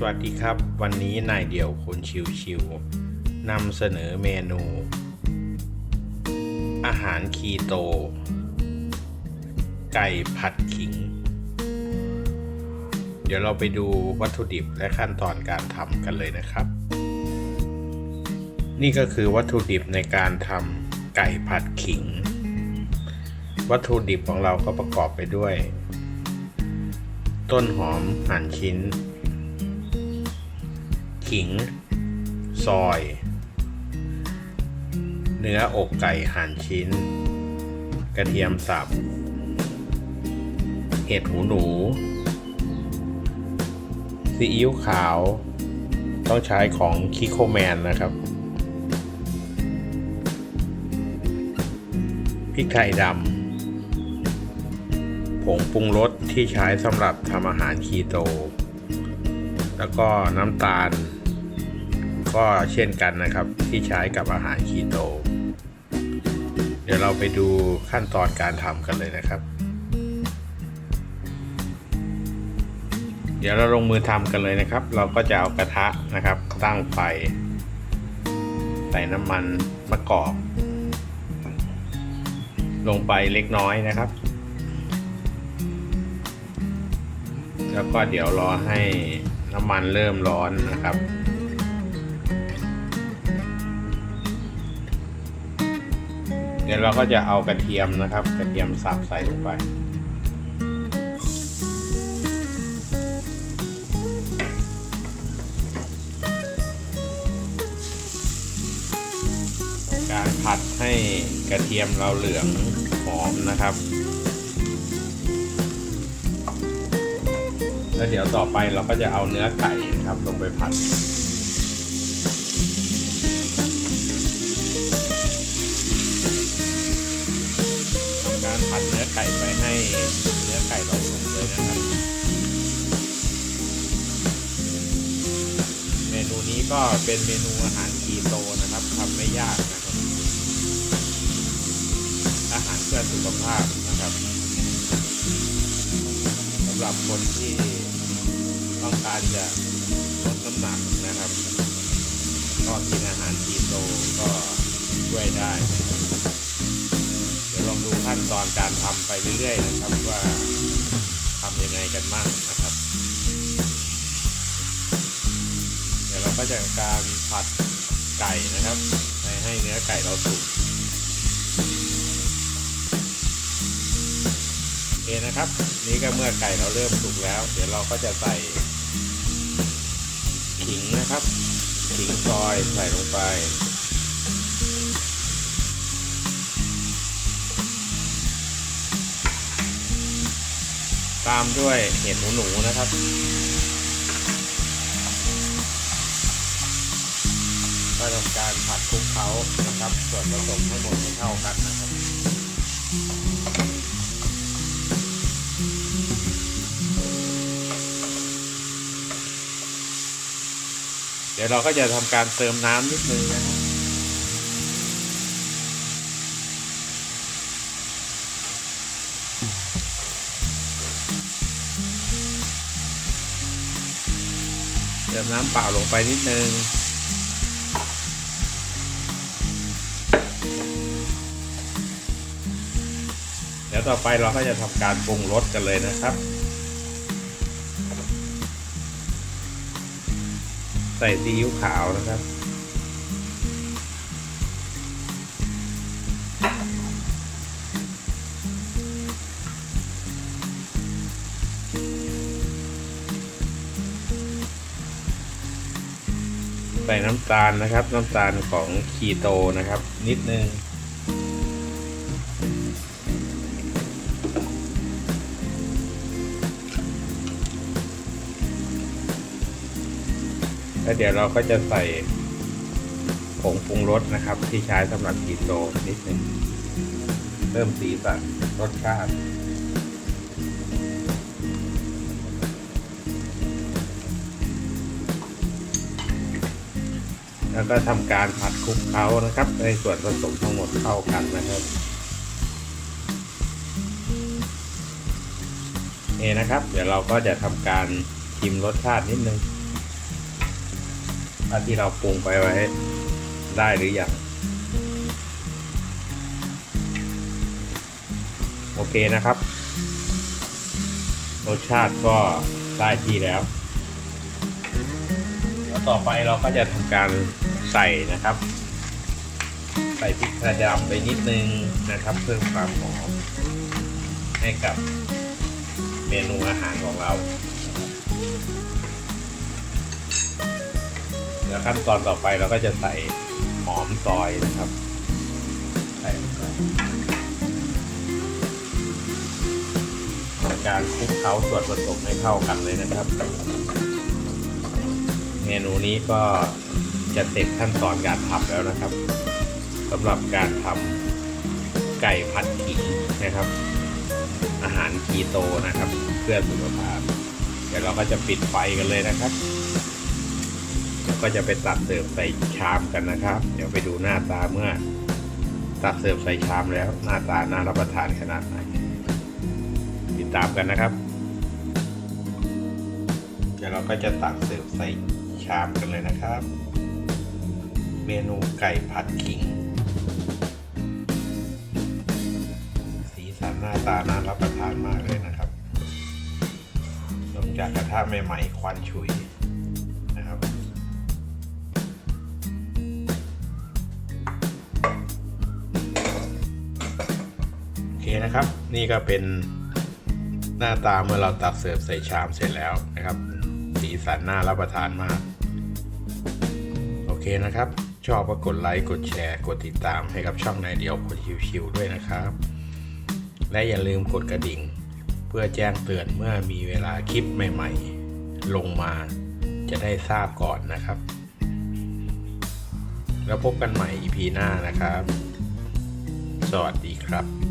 สวัสดีครับ วันนี้นายเดี่ยวคนชิวๆนำเสนอเมนู อาหารคีโต ไก่ผัดขิง เดี๋ยวเราไปดูวัตถุดิบและขั้นตอนการทำกันเลยนะครับ นี่ก็คือวัตถุดิบในการทำไก่ผัดขิง วัตถุดิบของเราก็ประกอบไปด้วย ต้นหอมหั่นชิ้น ขิง ซอย เนื้ออกไก่หั่นชิ้น กระเทียมสับ เห็ดหูหนู ซีอิ๊วขาว ต้องใช้ของคิโคแมนนะครับ พริกไทยดำ ผงปรุงรสที่ใช้สำหรับทำอาหารคีโตแล้วก็น้ำตาล ก็เช่นกันนะครับที่ใช้กับอาหารคีโต เดี๋ยวเราไปดูขั้นตอนการทำกันเลยนะครับ เดี๋ยวเราลงมือทำกันเลยนะครับ เราก็จะเอากระทะนะครับตั้งไฟใส่น้ำมันมะกอก ลงไปเล็กน้อยนะครับ แล้วก็เดี๋ยวรอให้น้ำมันเริ่มร้อนนะครับ เดี๋ยวเราก็จะเอากระเทียมนะครับ กระเทียมสับใส่ลงไป การผัดให้กระเทียมเราเหลืองหอมนะครับ แล้วเดี๋ยวต่อไปเราก็จะเอาเนื้อไก่นะครับลงไปผัด ไก่เราสุกเลยนะครับ เมนูนี้ก็เป็นเมนูอาหารคีโตนะครับทำไม่ยากนะครับ อาหารเพื่อสุขภาพนะครับสำหรับคนที่ต้องการจะลดน้ำหนักนะครับ ก็กินอาหารคีโตก็ช่วยได้นะครับเดี๋ยวลองดูขั้นตอนการทำไปเรื่อยๆนะครับว่า กันบ้างนะครับ เดี๋ยวเราก็จะการผัดไก่นะครับไปให้เนื้อไก่เราสุกโอเคนะครับ นี่ก็เมื่อไก่เราเริ่มสุกแล้ว เดี๋ยวเราก็จะใส่ขิงนะครับขิงซอยใส่ลงไป ตามด้วยเห็ดหูหนูนะครับ ก็ทำการผัดคลุกเคล้านะครับ ส่วนผสมให้หมดให้เข้ากันนะครับเดี๋ยวเราก็จะทำการเติมน้ำนิดนึงนะครับ ติมน้ำเปล่าลงไปนิดนึง เดี๋ยวต่อไปเราก็จะทำการปรุงรสกันเลยนะครับ ใส่ซีอิ๊วขาวนะครับ ใส่น้ำตาลนะครับ น้ำตาลของคีโตนะครับ นิดนึงแล้วเดี๋ยวเราก็จะใส่ผงปรุงรสนะครับ ที่ใช้สำหรับคีโตนิดนึงเริ่มสีสันรสชาติ แล้วก็ทำการผัดคลุกเคล้านะครับในส่วนผสมทั้งหมดเข้ากันนะครับเอนะครับ เดี๋ยวเราก็จะทำการชิมรสชาตินิดนึงว่าที่เราปรุงไปไว้ได้หรือยังโอเคนะครับ รสชาติก็ได้ที่แล้ว แล้วต่อไปเราก็จะทำการ ใส่นะครับ ใส่พริกกระดำไปนิดนึงนะครับ เพิ่มความหอมให้กับเมนูอาหารของเราแล้วขั้นตอนต่อไปเราก็จะใส่หอมซอยนะครับ ใส่ลงไปทำการคลุกเคล้าส่วนผสมให้เข้ากันเลยนะครับ เมนูนี้ก็ จะเสร็จขั้นตอนการทำแล้วนะครับสำหรับการทำไก่ผัดขิงนะครับ อาหารคีโตนะครับ เพื่อสุขภาพเดี๋ยวเราก็จะปิดไฟกันเลยนะครับแล้วก็จะไปตักเสิร์ฟใส่ชามกันนะครับ เดี๋ยวไปดูหน้าตาเมื่อ ตักเสิร์ฟใส่ชามแล้ว หน้าตาน่ารับประทานขนาดไหนติดตามกันนะครับ เดี๋ยวเราก็จะตักเสิร์ฟใส่ชามกันเลยนะครับ เมนูไก่ผัดขิง สีสันหน้าตาน่ารับประทานมากเลยนะครับ ลงจากกระทะใหม่ๆ ควันฉุยนะครับโอเคนะครับ นี่ก็เป็นหน้าตาเมื่อเราตักเสิร์ฟใส่ชามเสร็จแล้วนะครับ สีสันน่ารับประทานมาก โอเคนะครับ ชอบก็กดไลค์ กดแชร์ กดติดตามให้กับช่องนายเดียวคนชิวๆด้วยนะครับ และอย่าลืมกดกระดิ่ง เพื่อแจ้งเตือนเมื่อมีเวลาคลิปใหม่ๆ ลงมาจะได้ทราบก่อนนะครับ แล้วพบกันใหม่ EP หน้านะครับ สวัสดีครับ